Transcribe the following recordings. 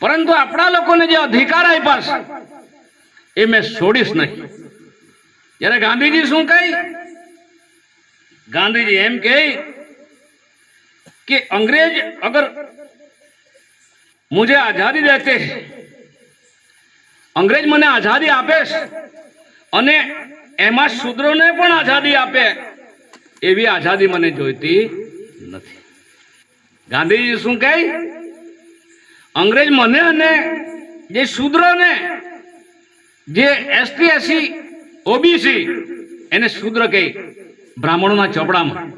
પરંતુ આપણા લોકોને જે અધિકાર આપ્યા છે, એ મેં છોડીશ નહીં. જ્યારે ગાંધીજી શું કહી? ગાંધીજી એમ કહે કે અંગ્રેજ અગર મુજે આઝાદી દેતે, અંગ્રેજ મને આઝાદી આપે અને એમાં શૂદ્રોને પણ આઝાદી આપે, એવી આઝાદી મને જોઈતી નથી. ગાંધીજી શું કહે? અંગ્રેજ મને અને જે શૂદ્રને, જે એસટી એસી ઓબીસી, એને શૂદ્ર કહે બ્રાહ્મણોના ચોપડામાં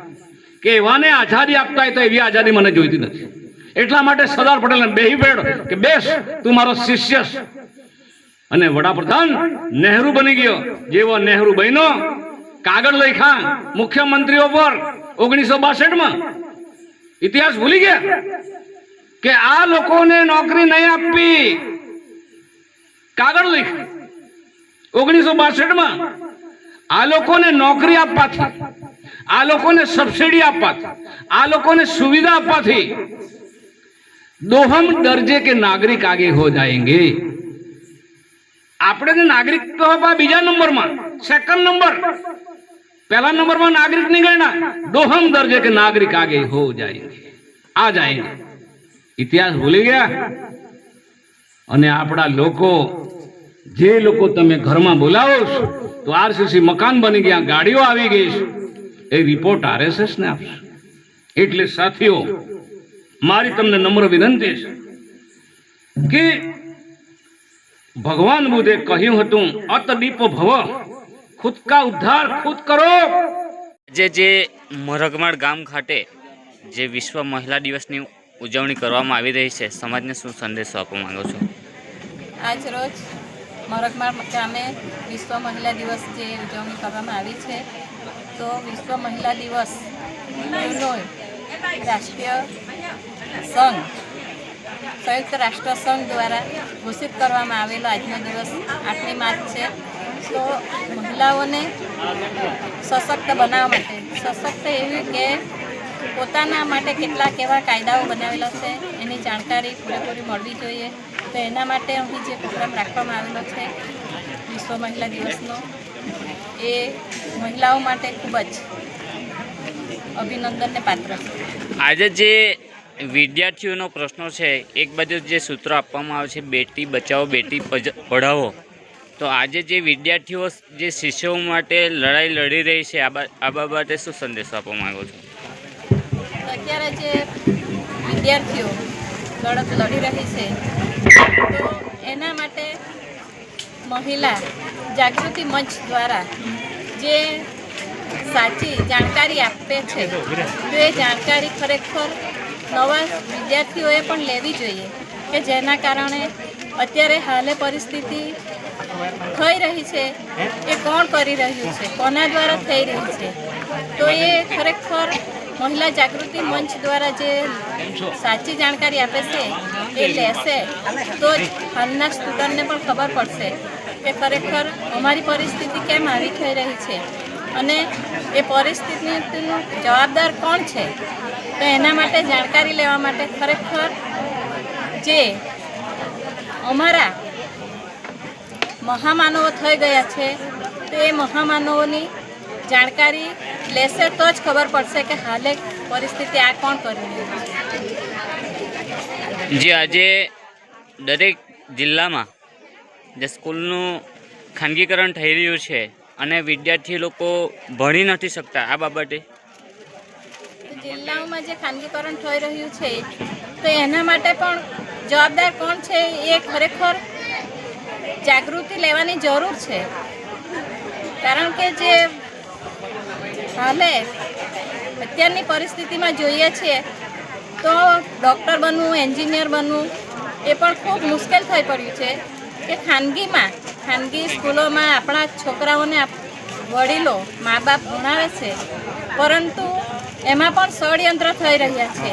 કે એવાને આઝાદી આપતા હોય તો એવી આઝાદી મને જોઈતી નથી. એટલા માટે સરદાર પટેલને બેહી પેડ કે બેસ, તું મારો શિષ્ય અને વડાપ્રધાન નહેરુ બની ગયો. જેવો નહેરુ બન્યો, કાગળ લખ્યા, મુખ્યમંત્રીઓ પર ઓગણીસો બાસઠમાં. ઇતિહાસ ભૂલી ગયા? કે આ લોકોને નોકરી નહીં આપવી. કાગળ લખ્યું ઓગણીસો બાસઠમાં આ લોકોને નોકરી આપવાથી, આ લોકોને સબસિડી આપવાથી, આ લોકોને સુવિધા આપવાથી દોહમ દરજે કે નાગરિક આગે હો જાયંગે. આપણે નાગરિક તો બીજા નંબરમાં સેકન્ડ નંબર. પહેલા નંબરમાં નાગરિક નહીં ગણના. દોહમ દરજે કે નાગરિક આગે હો જાયંગે. આ જાયેંગે. ઇતિહાસ ભૂલી ગયા? અને આપણા લોકો, જે લોકો તમે ઘરમાં બોલાવો છો, તો આરસીસી મકાન બની ગયા, ગાડીઓ આવી ગઈ છે. એ રિપોર્ટ આરએસએસ ને આપશે. એટલે સાથીઓ, મારી તમને નમ્ર વિનંતી છે કે ભગવાન બુદ્ધે કહ્યું હતું અતદીપ ભવ, ખુદ કા ઉદ્ધાર ખુદ કરો. જે જે મરગમાળ ગામ ખાતે જે વિશ્વ મહિલા દિવસની ઉજવણી કરવામાં આવી રહી છે. સમાજને શું સંદેશો આપવા માંગો છો? આજ રોજ મોરગમાળ ગામે વિશ્વ મહિલા દિવસ જે ઉજવણી કરવામાં આવી છે, તો વિશ્વ મહિલા દિવસ રાષ્ટ્રીય સંઘ, સંયુક્ત રાષ્ટ્ર સંઘ દ્વારા ઘોષિત કરવામાં આવેલો આજનો દિવસ આઠમી માર્ચ છે. તો મહિલાઓને સશક્ત બનાવવા માટે, સશક્ત એવી કે પોતાના માટે કેટલાક એવા કાયદાઓ બનાવેલા છે, એની જાણકારી પૂરેપૂરી મળવી જોઈએ. તો એના માટે અહીં જે પ્રોગ્રામ રાખવામાં આવેલો છે, વિશ્વ મહિલા દિવસનો, એ મહિલાઓ માટે ખૂબ જ અભિનંદનને પાત્ર આજે જે વિદ્યાર્થીઓનો પ્રશ્નો છે, એક બાજુ જે સૂત્રો આપવામાં આવે છે, બેટી બચાવો, બેટી પઢાવો. તો આજે જે વિદ્યાર્થીઓ જે શિષ્યો માટે લડાઈ લડી રહી છે આ બાબતે શું સંદેશો આપવા માગો છો? અત્યારે જે વિદ્યાર્થીઓ લડત લડી રહી છે, તો એના માટે મહિલા જાગૃતિ મંચ દ્વારા જે સાચી જાણકારી આપે છે, તો એ જાણકારી ખરેખર નવા વિદ્યાર્થીઓએ પણ લેવી જોઈએ, કે જેના કારણે અત્યારે હાલે પરિસ્થિતિ થઈ રહી છે, એ કોણ કરી રહ્યું છે, કોના દ્વારા થઈ રહી છે, તો એ ખરેખર મહિલા જાગૃતિ મંચ દ્વારા જે સાચી જાણકારી આપે છે, એ લેશે, તો જ હાલના સ્ટુડન્ટને પણ ખબર પડશે કે ખરેખર અમારી પરિસ્થિતિ કેમ આવી થઈ રહી છે. અને એ પરિસ્થિતિનું જવાબદાર કોણ છે? તો એના માટે જાણકારી લેવા માટે ખરેખર જે અમારા મહામાનવો થઈ ગયા છે, તો એ મહામાનવોની જાણકારી લેશે તો જ ખબર પડશે કે હાલે પરિસ્થિતિ આ કોણ કરી જે આજે દરેક જિલ્લામાં જે સ્કૂલનું ખાનગીકરણ થઈ રહ્યું છે અને વિદ્યાર્થી લોકો ભણી નથી શકતા આ બાબતે? જિલ્લાઓમાં જે ખાનગીકરણ થઈ રહ્યું છે તો એના માટે પણ જવાબદાર કોણ છે એ ખરેખર જાગૃતિ લેવાની જરૂર છે. કારણ કે જે હાલે. અત્યારની પરિસ્થિતિમાં જોઈએ છીએ તો ડૉક્ટર બનવું, એન્જિનિયર બનવું, એ પણ ખૂબ મુશ્કેલ થઈ પડ્યું છે કે ખાનગીમાં, ખાનગી સ્કૂલોમાં આપણા છોકરાઓને વડીલો મા બાપ ભણાવે છે, પરંતુ એમાં પણ ષડયંત્ર થઈ રહ્યા છે.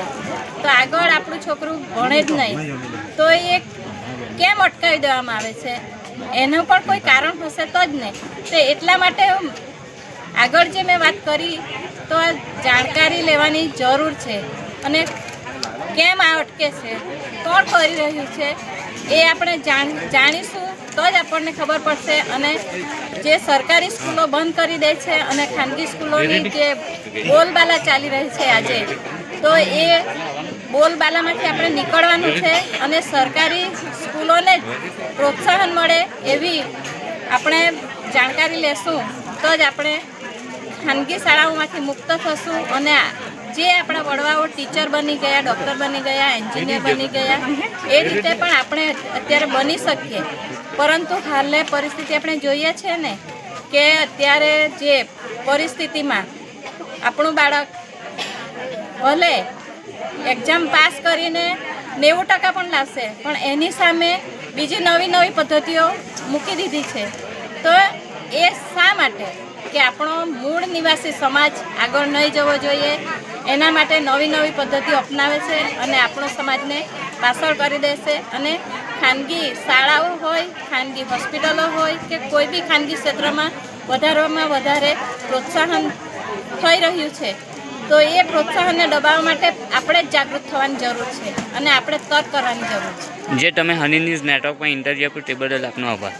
તો આગળ આપણું છોકરું ભણે જ નહીં. તો એ કેમ અટકાવી દેવામાં આવે છે? એનું પણ કોઈ કારણ હશે તો જ નહીં. તો એટલા માટે આગળ જે મેં વાત કરી, તો આ જાણકારી લેવાની જરૂર છે. અને કેમ આ અટકે છે? કોણ કરી રહ્યું છે? એ આપણે જાણ, જાણીશું, તો જ આપણને ખબર પડશે. અને જે સરકારી સ્કૂલો બંધ કરી દે છે અને ખાનગી સ્કૂલોની જે બોલબાલા ચાલી રહી છે આજે, તો એ બોલબાલામાંથી આપણે નીકળવાનું છે અને સરકારી સ્કૂલોને પ્રોત્સાહન મળે એવી આપણે જાણકારી લેશું, તો જ આપણે ખાનગી શાળાઓમાંથી મુક્ત થશું અને જે આપણા વડવાઓ ટીચર બની ગયા ડૉક્ટર બની ગયા એન્જિનિયર બની ગયા એ રીતે પણ આપણે અત્યારે બની શકીએ. પરંતુ હાલની પરિસ્થિતિ આપણે જોઈએ છે ને કે અત્યારે જે પરિસ્થિતિમાં આપણું બાળક ભલે એક્ઝામ પાસ કરીને નેવું ટકા પણ લાવશે પણ એની સામે બીજી નવી નવી પદ્ધતિઓ મૂકી દીધી છે. તો એ શા માટે? કે આપણો મૂળ નિવાસી સમાજ આગળ નહીં જવો જોઈએ, એના માટે નવી નવી પદ્ધતિઓ અપનાવે છે અને આપણો સમાજને પાછળ કરી દેશે અને ખાનગી શાળાઓ હોય, ખાનગી હોસ્પિટલો હોય કે કોઈ બી ખાનગી ક્ષેત્રમાં વધારવામાં વધારે પ્રોત્સાહન થઈ રહ્યું છે, તો એ પ્રોત્સાહનને દબાવવા માટે આપણે જ જાગૃત થવાની જરૂર છે અને આપણે તર્ક કરવાની જરૂર છે. જે તમે હની ન્યૂઝ નેટવર્કમાં ઇન્ટરવ્યુ આપ્યું તે બદલ આપનો આભાર.